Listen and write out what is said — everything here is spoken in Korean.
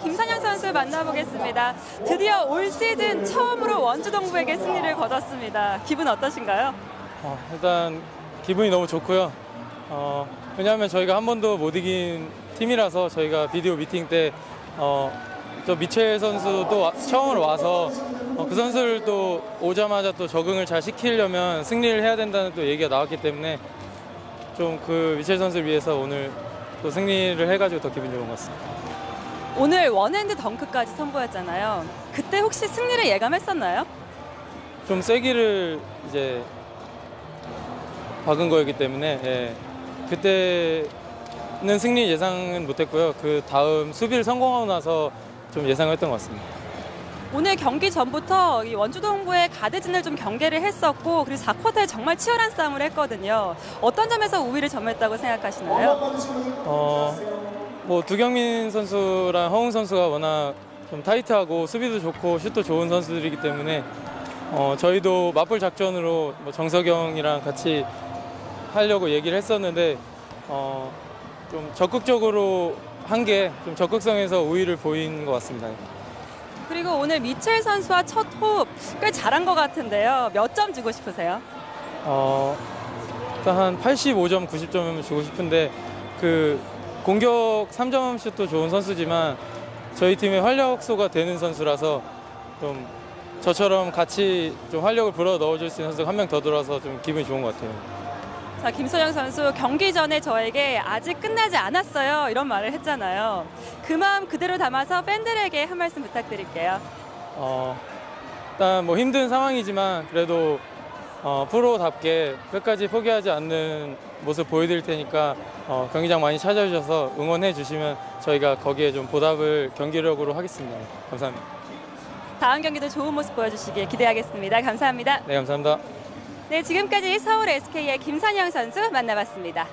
김선영 선수 만나보겠습니다. 드디어 올 시즌 처음으로 원주동부에게 승리를 거뒀습니다. 기분 어떠신가요? 어, 일단 기분이 너무 좋고요. 어, 왜냐하면 저희가 한 번도 못 이긴 팀이라서 저희가 비디오 미팅 때 어, 또 미첼 선수도 와- 처음으로 와서 어, 그 선수를 또 오자마자 또 적응을 잘 시키려면 승리를 해야 된다는 또 얘기가 나왔기 때문에 좀 그 미첼 선수를 위해서 오늘 또 승리를 해가지고 더 기분 좋은 것 같습니다. 오늘 원핸드 덩크까지 선보였잖아요. 그때 혹시 승리를 예감했었나요? 좀 세기를 이제 박은 거였기 때문에 예. 그때는 승리 예상은 못했고요. 그 다음 수비를 성공하고 나서 좀 예상했던 것 같습니다. 오늘 경기 전부터 이 원주동부의 가드진을 좀 경계를 했었고 그리고 4쿼터에 정말 치열한 싸움을 했거든요. 어떤 점에서 우위를 점했다고 생각하시나요? 어, 뭐 두경민 선수랑 허웅 선수가 워낙 좀 타이트하고 수비도 좋고 슛도 좋은 선수들이기 때문에 어, 저희도 맞불 작전으로 뭐 정석영이랑 같이 하려고 얘기를 했었는데 어, 좀 적극적으로 한 게 좀 적극성에서 우위를 보인 것 같습니다. 그리고 오늘 미첼 선수와 첫 호흡 꽤 잘한 것 같은데요. 몇 점 주고 싶으세요? 어, 일단 한 85점, 90점은 주고 싶은데 그 공격 3점 슛도 좋은 선수지만 저희 팀의 활력소가 되는 선수라서 좀 저처럼 같이 좀 활력을 불어 넣어줄 수 있는 선수가 한 명 더 들어와서 좀 기분이 좋은 것 같아요. 자, 김소영 선수 경기 전에 저에게 아직 끝나지 않았어요. 이런 말을 했잖아요. 그 마음 그대로 담아서 팬들에게 한 말씀 부탁드릴게요. 어, 일단 뭐 힘든 상황이지만 그래도 어, 프로답게 끝까지 포기하지 않는 모습 보여드릴 테니까 어, 경기장 많이 찾아주셔서 응원해 주시면 저희가 거기에 좀 보답을 경기력으로 하겠습니다. 감사합니다. 다음 경기도 좋은 모습 보여주시길 기대하겠습니다. 감사합니다. 네, 감사합니다. 네, 지금까지 서울 SK의 김선영 선수 만나봤습니다.